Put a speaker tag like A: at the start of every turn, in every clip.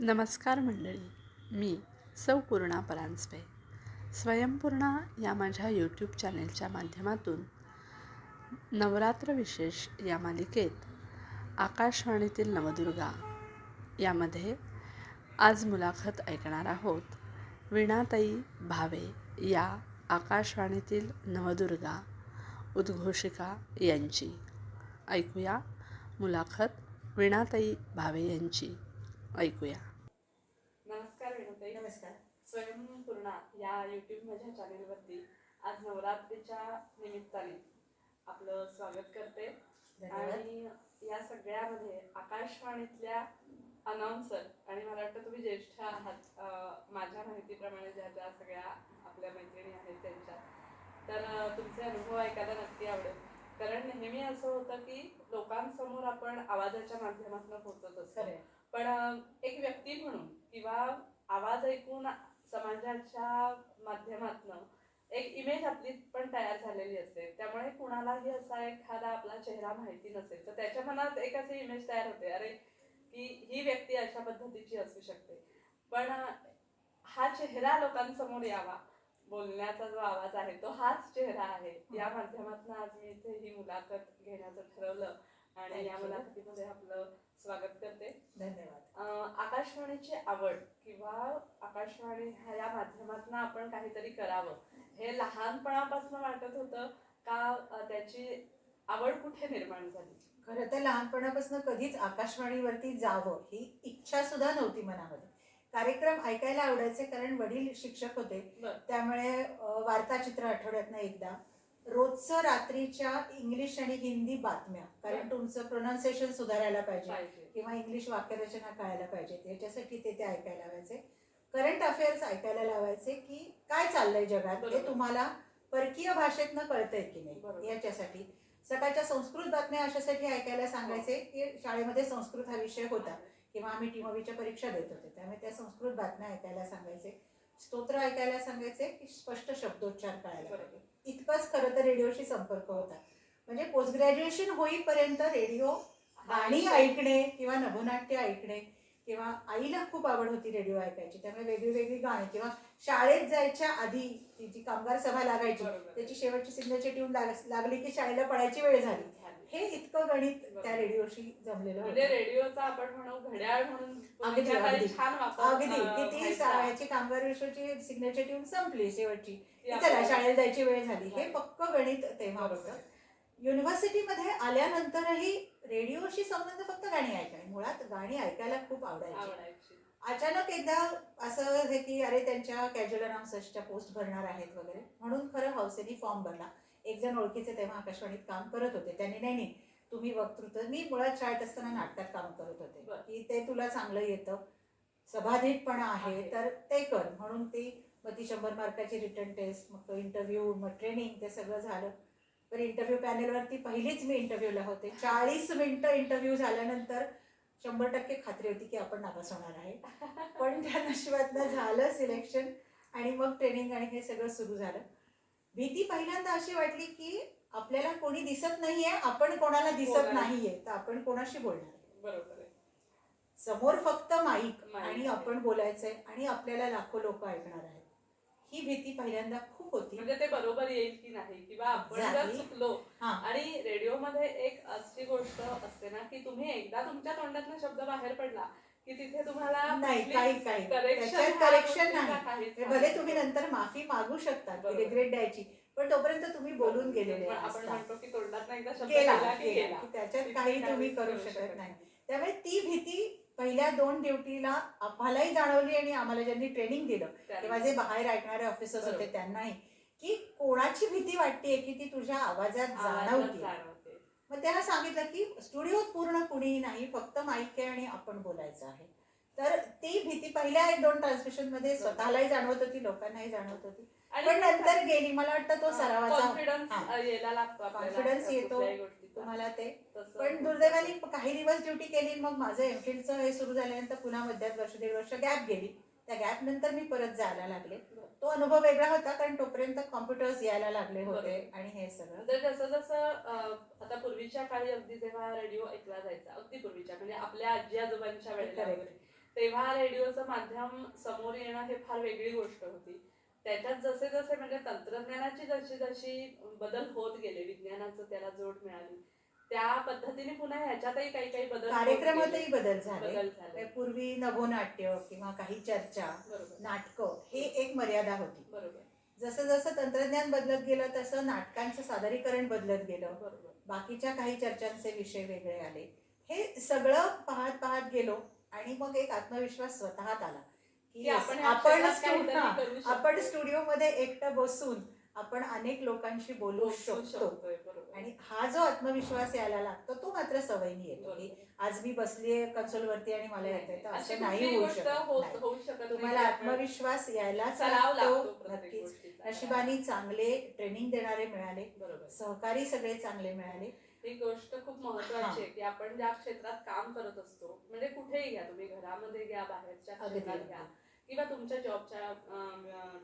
A: नमस्कार मंडळी मी सौ पूर्णा परांजपे. स्वयंपूर्णा या माझ्या यूट्यूब चॅनेलच्या माध्यमातून नवरात्र विशेष या मालिकेत आकाशवाणीतील नवदुर्गा यामध्ये आज मुलाखत ऐकणार आहोत. वीणाताई भावे या आकाशवाणीतील नवदुर्गा उद्घोषिका यांची. ऐकूया मुलाखत वीणाताई भावे यांची. ऐकूया. नमस्कार. स्वयंपूर्णा या युट्यूब माझ्या चॅनेलवरती आज नवरात्रीच्या निमित्ताने आपलं स्वागत करते. आणि या सगळ्यामध्ये आकाशवाणीतल्या अनाउन्सर आणि मला वाटतं तुम्ही ज्येष्ठ आहात माझ्या माहितीप्रमाणे ज्या ज्या सगळ्या आपल्या मैत्रिणी आहेत त्यांच्यात तर तुमचे अनुभव ऐकायला नक्की आवडेल. कारण नेहमी असं होतं की लोकांसमोर आपण आवाजाच्या माध्यमातून पोहोचत असतो. पण एक व्यक्ती म्हणून किंवा आवाज ऐकून समाजाच्या माध्यमातनं एक इमेज आपली पण तयार झालेली असते त्यामुळे कुणालाही असा एखादा आपला चेहरा माहिती नसेल. तर त्याच्या मनात एक अशी इमेज तयार होते. अरे की ही व्यक्ती अशा पद्धतीची असू शकते. पण हा चेहरा लोकांसमोर यावा. बोलण्याचा जो आवाज आहे तो हाच चेहरा आहे. या माध्यमातून आज मी इथे ही मुलाखत घेण्याचं ठरवलं. आणि या. मुलाखतीमध्ये आपलं स्वागत करते.
B: धन्यवाद.
A: आकाशवाणीची आवड किंवा आकाशवाणी ह्या माध्यमातून आपण काहीतरी करावं हे लहानपणापासून वाटत होतं का त्याची आवड कुठे निर्माण झाली?
B: खरं तर लहानपणापासून कधीच आकाशवाणीवरती जावं ही इच्छा सुद्धा नव्हती मनामध्ये. कार्यक्रम ऐकायला आवडायचे कारण वडील शिक्षक होते. त्यामुळे वार्ताचित्र आठवड्यातनं एकदा रोजचं रात्रीच्या इंग्लिश आणि हिंदी बातम्या कारण. तुमचं प्रोनाऊन्सिएशन सुधारायला पाहिजे किंवा इंग्लिश वाक्यरचना कळायला पाहिजे. याच्यासाठी ते ते ऐकायला लावायचे. करंट अफेअर्स ऐकायला लावायचे की काय चाललंय जगात. ते तुम्हाला परकीय भाषेतनं कळतंय की. नाही याच्यासाठी. सकाळच्या संस्कृत बातम्या अशासाठी ऐकायला सांगायचे की शाळेमध्ये संस्कृत हा विषय होता किंवा आम्ही टीमोवीच्या परीक्षा देत होते. त्यामुळे त्या संस्कृत बातम्या ऐकायला सांगायचे. स्तोत्र ऐकायला सांगायचे की स्पष्ट शब्दोच्चार
A: बरोबर.
B: पाहिजे इतकंच खरं तर रेडिओशी संपर्क होता म्हणजे पोस्ट ग्रॅज्युएशन होईपर्यंत रेडिओ गाणी ऐकणे किंवा नभोनाट्य ऐकणे किंवा आईला खूप आवड होती रेडिओ ऐकायची त्यामुळे वेगळी वेगळी गाणी किंवा शाळेत जायच्या आधी ती जी कामगार सभा लागायची. त्याची शेवटची सिग्नेचर ट्यून लागली की शाळेला पळायची वेळ झाली हे इतकं गणित. त्या रेडिओशी जमलेलं
A: म्हणजे रेडिओचा आपण म्हणू घड्याळ म्हणून
B: अगदी, अगदी.
A: छान
B: अगदी
A: अं,
B: की ती
A: व्हायचा.
B: शाळेची कामगार विश्वाची सिग्नेचर ट्यून संपली शेवटची चला शाळेला जायची वेळ झाली हे. पक्क गणित तेव्हा. होतं युनिव्हर्सिटीमध्ये आल्यानंतरही रेडिओशी संबंध फक्त गाणी ऐकाय मुळात गाणी ऐकायला खूप आवडायची
A: आवडायची
B: अचानक एकदा असं हे की अरे त्यांच्या कॅज्युअल अनाउन्सर्सच्या पोस्ट भरणार आहेत वगैरे म्हणून खरं हौसेनी फॉर्म भरला एक जण ओळखीचे तेव्हा आकाशवाणीत काम करत होते. त्यांनी नाही नाही तुम्ही वक्तृत्व मी मुळात शाळेत असताना नाटकात काम करत होते. की ते तुला चांगलं येतं सभाधीटपणा आहे
A: आहे.
B: तर ते कर. म्हणून ती मग ती शंभर मार्काची रिटर्न टेस्ट मग इंटरव्ह्यू मग ट्रेनिंग ते सगळं झालं. तर इंटरव्ह्यू पॅनेलवरती पहिलीच मी इंटरव्ह्यूला होते. चाळीस मिनिटं इंटरव्ह्यू झाल्यानंतर शंभर टक्के खात्री होती की आपण नापास होणार आहे. पण त्या नशिबातनं झालं सिलेक्शन आणि मग ट्रेनिंग आणि हे सगळं सुरू झालं. भीती पहिल्यांदा अशी वाटली की आपल्याला कोणी दिसत नाहीये आपण कोणाला दिसत नाहीये तर आपण कोणाशी बोलणार
A: बरोबर आहे
B: समोर फक्त माईक आणि. आपण बोलायचंय आणि आपल्याला लाखो लोक ऐकणार आहेत ही भीती पहिल्यांदा खूप होती
A: म्हणजे ते बरोबर येईल की नाही किंवा आपण जर. चुकलो. आणि रेडिओमध्ये एक अशी गोष्ट असते ना की तुम्ही एकदा तुमच्या तोंडातनं शब्द बाहेर पडला की तिथे तुम्हाला
B: नाही काही काही. त्याच्यात करेक्शन नाही.
A: नाही.
B: भले तुम्ही नंतर माफी मागू शकता. रिग्रेट द्यायची पण तोपर्यंत तुम्ही बोलून गेलेले
A: पण आपण म्हणतो की तोंडात की
B: त्याच्यात काही तुम्ही करू शकत नाही. त्यामुळे ती भीती पहिल्या दोन ड्युटीला आम्हालाही जाणवली आणि आम्हाला ज्यांनी ट्रेनिंग दिलं तेव्हा जे बाहेर ऐकणारे ऑफिसर्स होते. त्यांनाही की कोणाची भीती वाटते की ती तुझ्या आवाजात जाणवते मग त्यांना सांगितलं की स्टुडिओत पूर्ण कुणीही नाही फक्त माईक आहे आणि आपण बोलायचं आहे. तर ती भीती पहिल्या एक दोन ट्रान्समिशनमध्ये स्वतःलाही जाणवत होती लोकांनाही जाणवत होती. पण नंतर गेली मला वाटतं तो सरावाचा
A: कॉन्फिडन्स
B: येतो. तुम्हाला ते. पण दुर्दैवाने काही दिवस ड्युटी केली मग माझं एमफिलचं हे सुरू झाल्यानंतर पुन्हा मध्यात वर्ष दीड वर्ष गॅप गेली. त्या गॅप नंतर मी परत जायला लागले. तो अनुभव वेगळा होता कारण तोपर्यंत कॉम्प्युटर्स यायला लागले होते. आणि हे सगळं.
A: म्हणजे जसं जसं पूर्वीच्या काळी अगदी जेव्हा रेडिओ ऐकला जायचा अगदी पूर्वीच्या म्हणजे आपल्या आजी आजोबांच्या वेळेला. वगैरे तेव्हा रेडिओचं माध्यम समोर येणं हे फार वेगळी गोष्ट होती. त्याच्यात जसे जसे म्हणजे तंत्रज्ञानाची जशी जशी बदल होत गेले विज्ञानाचं त्याला जोड मिळाली त्या पद्धतीने पुन्हा ह्याच्यातही काही काही बदल
B: कार्यक्रमातही. बदल झाले.
A: झाले.
B: पूर्वी नभोनाट्य किंवा काही चर्चा नाटकं हे एक मर्यादा होती.
A: बरोबर.
B: जसं जसं तंत्रज्ञान बदलत गेलं तसं नाटकांचं सादरीकरण बदलत गेलं.
A: बरोबर.
B: बाकीच्या काही चर्चांचे विषय वेगळे आले. हे सगळं पाहत पाहत गेलो आणि मग एक आत्मविश्वास स्वतःत आला. की
A: आपण
B: आपण. आपण स्टुडिओमध्ये एकटं बसून आपण अनेक लोकांशी बोलू शकतो. आणि हा जो आत्मविश्वास यायला लागतो तो मात्र सवयीने येतो की. आज मी बसलीये कन्सोलवरती आणि मला येतंय तर असं नाही होऊ शकत. तुम्हाला आत्मविश्वास यायलाच
A: लागतो प्रत्येक
B: नक्कीच. नशिबाने चांगले ट्रेनिंग देणारे मिळाले
A: बरोबर.
B: सहकारी सगळे चांगले मिळाले.
A: ही गोष्ट खूप महत्वाची आहे की आपण ज्या क्षेत्रात काम करत असतो म्हणजे कुठेही घ्या तुम्ही घरामध्ये घ्या बाहेरच्या क्षेत्रात घ्या. किंवा तुमच्या जॉबच्या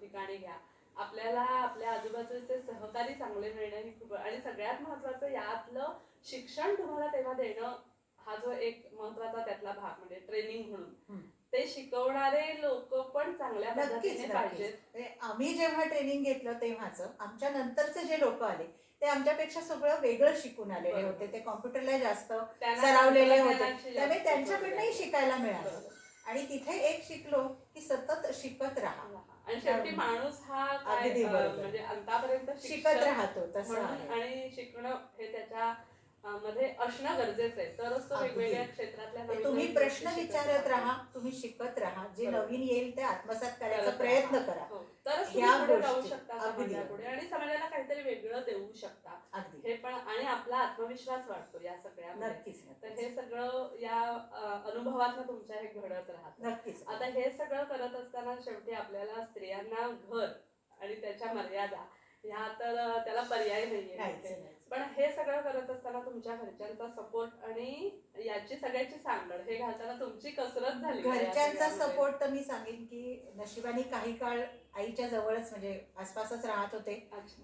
A: ठिकाणी घ्या. आपल्याला आपल्या आजूबाजूचे सहकारी चांगले मिळणं ही खूप आणि सगळ्यात महत्वाचं यातलं शिक्षण तुम्हाला तेव्हा देणं हा जो एक महत्त्वाचा त्यातला भाग म्हणजे ट्रेनिंग. म्हणून ते शिकवणारे लोक पण चांगल्या पद्धतीने पाहिजेत
B: म्हणजे आम्ही जेव्हा ट्रेनिंग घेतलं तेव्हाच आमच्या नंतरचे जे लोक आले ते आमच्यापेक्षा सगळं वेगळं शिकून आलेले. होते ते कॉम्प्युटरला जास्त सरावलेले होते त्यामुळे त्यांच्याकडनंही. शिकायला मिळालं. आणि तिथे एक शिकलो की सतत शिकत राहा
A: आणि शेवटी माणूस हा काय. म्हणजे अंतापर्यंत
B: शिकत राहतो तसं
A: आणि शिकणं हे त्याच्या मध्ये असणं गरजेचं आहे तरच तो. वेगवेगळ्या क्षेत्रातल्या
B: तुम्ही प्रश्न विचारत
A: राहा.
B: तुम्ही शिकत राहा जे. नवीन येईल ते आत्मसात करायचा प्रयत्न
A: राहा.
B: करा
A: हो. तरच जाऊ. शकता आणि समाजाला काहीतरी वेगळं देऊ शकता हे पण आणि आपला आत्मविश्वास वाढतो या सगळ्यामध्ये
B: नक्कीच
A: तर हे सगळं या अं, अनुभवातनं तुमच्या हे घडत राहतं
B: नक्कीच
A: आता हे सगळं करत असताना शेवटी आपल्याला स्त्रियांना घर आणि त्याच्या मर्यादा ह्या तर त्याला पर्याय नाहीये. पण हे सगळं करत असताना तुमच्या घरच्यांचा सपोर्ट आणि याची सगळ्याची सांगड हे घालताना तुमची कसरत झाली
B: घरच्यांचा? सपोर्ट तर मी सांगेन की नशिबाने काही काळ आईच्या जवळच म्हणजे आसपासच राहत होते.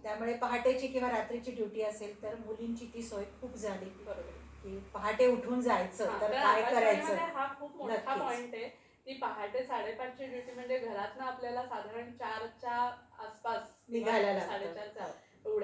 B: त्यामुळे पहाटेची किंवा रात्रीची ड्युटी असेल तर मुलींची ती सोय खूप झाली.
A: बरोबर.
B: की पहाटे उठून जायचं तर काय करायचं?
A: हा खूप मोठा. पॉइंट आहे की पहाटे साडेपाचची ड्युटी म्हणजे घरातनं आपल्याला साधारण चारच्या आसपास
B: निघायला
A: साडेचारच्या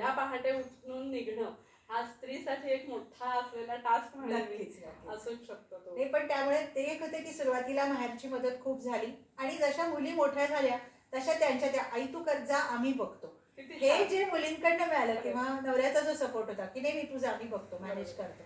A: एवढ्या पहाटे उठून निघणं हा स्त्रीसाठी एक मोठा असलेला टास्क म्हणेन. असूच शकतो तो.
B: नाही पण त्यामुळे ते एक होते की सुरुवातीला माहेरची मदत खूप झाली. आणि जशा मुली मोठ्या झाल्या तशा त्यांच्या त्या आई तू कर जा आम्ही बघतो. हे. जे मुलींकडनं मिळालं किंवा नवऱ्याचा जो सपोर्ट होता की नाही मी तुझा आम्ही बघतो मॅनेज करतो.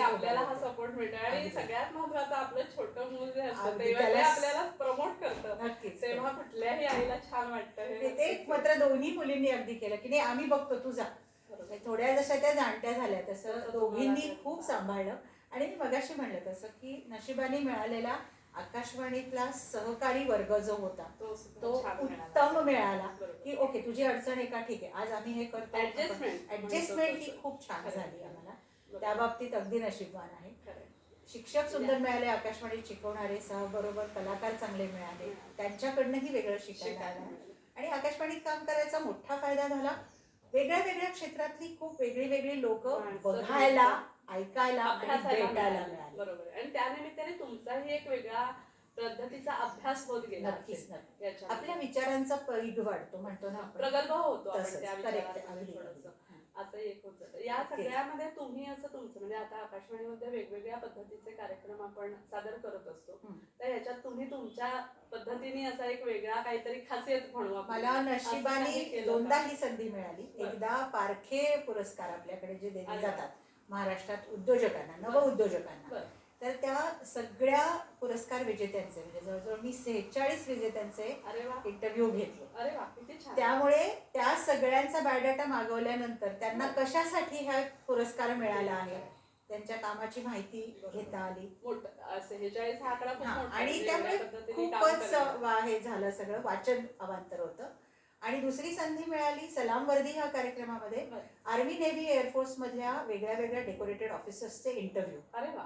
A: आपल्याला हा. सपोर्ट मिळतो आणि. सगळ्यात महत्वाचं आपलं छोटं मूल जे असतं तेव्हा आपल्याला प्रमोट करतं.
B: नक्कीच
A: तेव्हा कुठल्याही आईला छान वाटतं हे
B: ते- मात्र दोन्ही मुलींनी अगदी केलं की नाही आम्ही बघतो तू जा
A: बरोबर.
B: थोड्या जशा त्या जाणत्या झाल्या तसं दोघींनी खूप सांभाळलं. आणि मी मगाशी म्हणलं तसं की नशिबाने मिळालेला आकाशवाणीतला सहकारी वर्ग जो होता
A: तो
B: तो. उत्तम मिळाला. की ओके तुझी अडचण आहे का ठीक आहे आज आम्ही हे करतो ऍडजस्टमेंट ही. खूप छान. झाली आम्हाला. त्या बाबतीत अगदी नशीबवान आहे. शिक्षक सुंदर मिळाले आकाशवाणीत शिकवणारे सहबरोबर कलाकार चांगले मिळाले त्यांच्याकडनंही वेगळं शिकायला आलं. आणि आकाशवाणीत काम करायचा मोठा फायदा झाला वेगळ्या वेगळ्या क्षेत्रातली खूप वेगळी वेगळी लोक बघायला ऐकायला आणि भेटायला
A: मिळालं.
B: मिळाली
A: बरोबर आहे. आणि त्यानिमित्ताने तुमचाही एक वेगळा पद्धतीचा अभ्यास होत गेला
B: नक्कीच
A: असेल
B: नक्की
A: याच्यामध्ये.
B: आपल्या विचारांचा परीघ वाढतो म्हणतो ना आपण
A: प्रगल्भ होतो आपण
B: तसंच
A: त्या
B: करेक्ट
A: विचारांमध्ये
B: अगदी
A: थोडंसं.
B: अगदी.
A: असं एक होत जातं या. सगळ्यामध्ये तुम्ही असं तुमचं म्हणजे आता आकाशवाणीमध्ये वेगवेगळ्या पद्धतीचे कार्यक्रम आपण सादर करत असतो
B: हं.
A: तर ह्याच्यात तुम्ही तुमच्या पद्धतीने असा एक वेगळा काहीतरी खासियत म्हणू आपण.
B: मला
A: असं काही
B: नशिबाने दोनदा? ही संधी मिळाली
A: बरं.
B: एकदा पारखे पुरस्कार आपल्याकडे जे दिले
A: अरे वा.
B: जातात महाराष्ट्रात उद्योजकांना नव. उद्योजकांना. तर त्या सगळ्या पुरस्कार विजेत्यांचे म्हणजे जवळजवळ मी सेहेचाळीस विजेत्यांचे इंटरव्ह्यू घेतले. त्यामुळे त्या सगळ्यांचा बायोडाटा मागवल्यानंतर त्यांना कशासाठी हा पुरस्कार मिळाला आहे त्यांच्या कामाची माहिती घेता आली. आणि त्यामुळे खूपच हे झालं सगळं. वाचन अवांतर होतं. आणि दुसरी संधी मिळाली सलाम वर्दी ह्या कार्यक्रमामध्ये. आर्मी नेव्ही एअरफोर्स मधल्या वेगळ्या वेगळ्या डेकोरेटेड ऑफिसर्सचे इंटरव्ह्यू
A: अरे वा.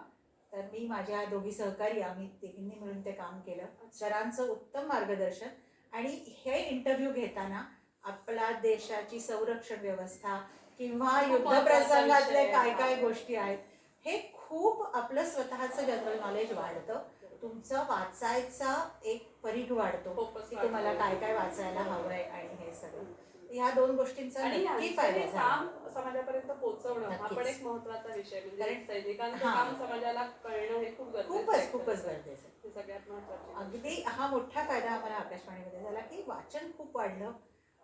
B: तर मी माझ्या दोघी सहकारी आम्ही तिघींनी मिळून ते काम केलं. सरांचं उत्तम मार्गदर्शन. आणि हे इंटरव्ह्यू घेताना आपला देशाची संरक्षण व्यवस्था किंवा युद्ध
A: महत्त्वाचा
B: प्रसंगातले
A: विषय
B: काय. काय गोष्टी आहेत हे खूप आपलं स्वतःचं जनरल नॉलेज वाढतं. तुमचं वाचायचा एक परीघ वाढतो
A: Focus
B: की तुम्हाला
A: वाढतो.
B: काय काय वाचायला हवंय आणि हे सगळं ह्या दोन गोष्टींचा
A: आणि
B: नक्की
A: यांचं
B: फायदा
A: हे
B: झाला
A: काम समाजापर्यंत पोहोचवणं हा
B: नक्कीच.
A: पण एक महत्त्वाचा विषय म्हणजे
B: कारण-
A: सैनिकांचं
B: हा.
A: काम समाजाला कळणं हे खूप गरजेचं
B: खूपच
A: आहे.
B: खूपच गरजेचं.
A: हे सगळ्यात महत्वाचं
B: अगदी हा मोठा फायदा आम्हाला आकाशवाणीमध्ये झाला की वाचन खूप वाढलं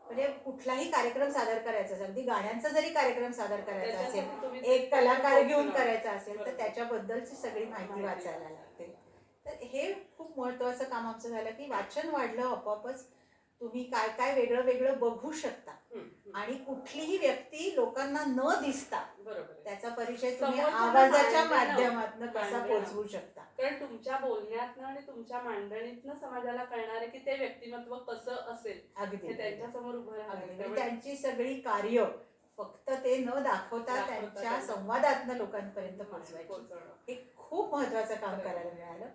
B: म्हणजे कुठलाही कार्यक्रम सादर करायचा असेल अगदी गाण्यांचा जरी कार्यक्रम सादर करायचा असेल एक कलाकार घेऊन. करायचा असेल तर. त्याच्याबद्दलची सगळी माहिती वाचायला लागते तर हे खूप महत्वाचं काम आमचं झालं की वाचन वाढलं आपोआपच तुम्ही काय काय वेगळं वेगळं बघू शकता. आणि कुठलीही व्यक्ती लोकांना न दिसता. त्याचा परिचय तुम्ही आवाजाच्या. माध्यमातून कसा. पोहोचवू शकता
A: कारण तुमच्या बोलण्यातनं आणि तुमच्या मांडणीतनं समाजाला कळणार आहे की ते व्यक्तिमत्व कसं असेल
B: अगदी
A: हे त्यांच्यासमोर उभं
B: म्हणजे त्यांची सगळी कार्य फक्त ते न दाखवता त्यांच्या. संवादातनं लोकांपर्यंत पोहोचवायची. हे खूप महत्वाचं काम. करायला मिळालं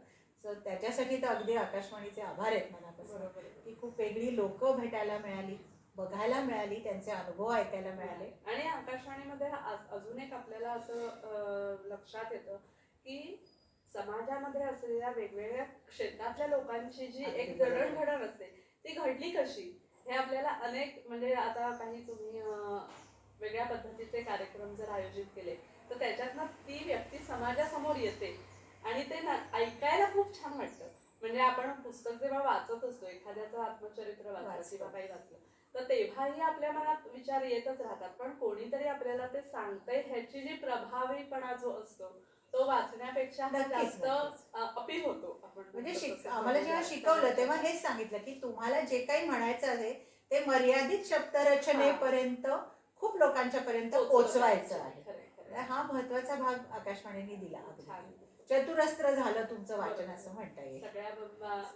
B: सो त्याच्यासाठी तर अगदी आकाशवाणीचे आभार आहेत मनापासून. की खूप वेगळी लोक भेटायला मिळाली बघायला मिळाली त्यांचे अनुभव ऐकायला मिळाले.
A: आणि आकाशवाणीमध्ये अजून एक आपल्याला असं लक्षात येतं की समाजामध्ये असलेल्या वेगवेगळ्या क्षेत्रातल्या लोकांची जी एक. जडणघडण असते ती घडली कशी? हे आपल्याला अनेक म्हणजे आता काही तुम्ही वेगळ्या पद्धतीचे कार्यक्रम जर आयोजित केले तर त्याच्यातनं ती व्यक्ती समाजासमोर येते. आणि ते ना- ऐकायला खूप छान वाटतं म्हणजे आपण पुस्तक जेव्हा वाचत असतो एखाद्याचं आत्मचरित्र वाचलं. किंवा काही वाचलं तर तेव्हाही आपल्या मनात विचार येतच राहतात पण कोणीतरी आपल्याला ते सांगतंय ह्याची जी प्रभावीपणा जो असतो तो वाचण्यापेक्षा जास्त. अपील होतो आपण
B: म्हणजे आम्हाला जेव्हा. शिकवलं तेव्हा हेच सांगितलं की तुम्हाला जे काही म्हणायचं आहे ते मर्यादित शब्दरचनेपर्यंत खूप लोकांच्या पर्यंत पोहोचवायचं आहे हा महत्त्वाचा भाग आकाशवाणीने दिला. चतुरस्त्र झालं तुमचं वाचन असं म्हणता येईल.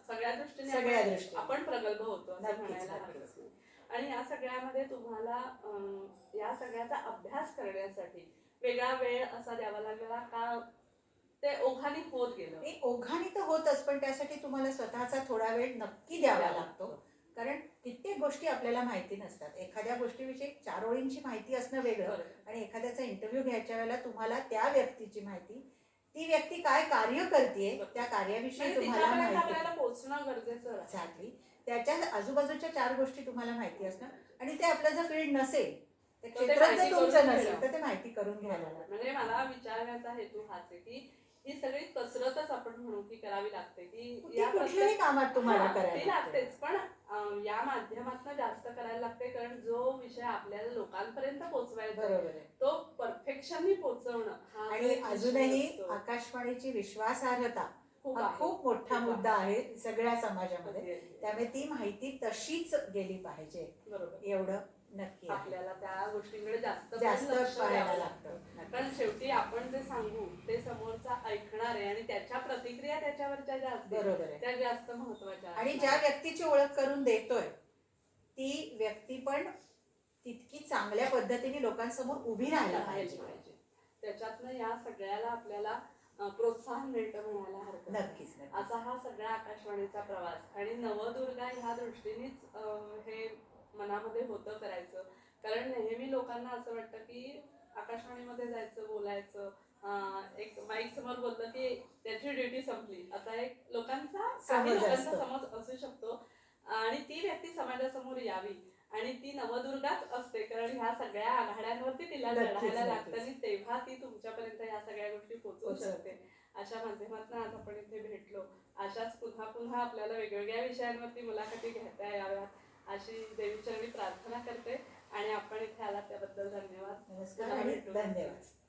A: सगळ्या दृष्टीने
B: सगळ्या
A: आपण-
B: दृष्टीने.
A: आपण प्रगल्भ होतो असं
B: नक्कीच,
A: म्हणायला
B: नक्कीच.
A: हरकत नाही. आणि या सगळ्यामध्ये तुम्हाला अं, या सगळ्याचा अभ्यास करण्यासाठी वेगळा वेळ असा द्यावा लागला का? ते ओघाने होत गेलं.
B: ओघाने तर होतच पण त्यासाठी तुम्हाला स्वतःचा थोडा वेळ नक्की द्यावा लागतो. कारण कित्येक गोष्टी आपल्याला माहिती नसतात. एखाद्या गोष्टीविषयी चार ओळींची माहिती असणं वेगळं
A: बरोबर.
B: आणि एखाद्याचा इंटरव्ह्यू घ्यायच्या वेळेला तुम्हाला त्या व्यक्तीची माहिती ती व्यक्ती काय कार्य करते त्या कार्याविषयी
A: म्हणजे
B: तुम्हाला माहिती
A: आपल्याला पोहोचणं गरजेचं.
B: एक्झॅक्टली त्याच्या आजूबाजूच्या चार गोष्टी तुम्हाला माहिती असणं आणि ते आपलं जर फील्ड नसेल क्षेत्रात जर तुमचं नसेल. तर ते माहिती करून घ्यायला लागतं
A: म्हणजे मला विचारण्याचा हेतू हाच आहे की ही सगळी कसरतच आपण म्हणू की करावी लागते की या
B: कुठल्याही कामात तुम्हाला
A: ती
B: करायला लागते.
A: लागतेच पण अं, या माध्यमातून जास्त करायला लागते कारण जो विषय आपल्याला लोकांपर्यंत पोहोचवायचा आहे,
B: बरोबर आहे
A: तो परफेक्शननी पोहोचवणं हा जो
B: आणि
A: एक विषय
B: अजूनही
A: असतो,
B: आकाशवाणीची विश्वासार्हता
A: खूप
B: हा
A: आहे.
B: खूप मोठा
A: खूप
B: मुद्दा
A: आहे.
B: सगळ्या समाजामध्ये. त्यामुळे ती माहिती तशीच गेली पाहिजे
A: बरोबर
B: एवढं नक्की.
A: आपल्याला त्या गोष्टींकडे जास्त
B: जास्त पाहायला
A: द्यावं
B: लागतं.
A: कारण शेवटी आपण जे सांगू ते समोरचा ऐकणार आहे आणि त्याच्या प्रतिक्रिया त्याच्यावरच्या ज्या असतील
B: बरोबर आहे
A: त्या जास्त महत्त्वाच्या
B: आणि. ज्या व्यक्तीची ओळख करून देतोय ती व्यक्ती पण तितकी चांगल्या पद्धतीने लोकांसमोर उभी राहायला पाहिजे
A: पाहिजे त्याच्यातनं या सगळ्याला आपल्याला प्रोत्साहन मिळतं म्हणायला हरकत.
B: नक्कीच.
A: असा हा सगळा आकाशवाणीचा प्रवास आणि नवदुर्गा ह्या दृष्टीनेच हे मनामध्ये होतं करायचं. कारण नेहमी लोकांना असं वाटतं की आकाशवाणीमध्ये जायचं बोलायचं. एक माईक समोर बोललं की त्याची ड्युटी संपली. असा एक लोकांचा काही
B: समज
A: लोकांचा. समज असू शकतो. आणि ती व्यक्ती समाजासमोर यावी आणि ती नवदुर्गाच असते. कारण ह्या सगळ्या आघाड्यांवरती तिला लढायला. लागतं आणि तेव्हा ती तुमच्यापर्यंत ह्या सगळ्या गोष्टी पोहोचवू. शकते. अशा माध्यमातून आज आपण इथे भेटलो. अशाच पुन्हा पुन्हा आपल्याला वेगवेगळ्या विषयांवरती मुलाखती घेता याव्यात. अशी देवीचरणी प्रार्थना करते आणि आपण इथे आला त्याबद्दल धन्यवाद.
B: नमस्कार धन्यवाद.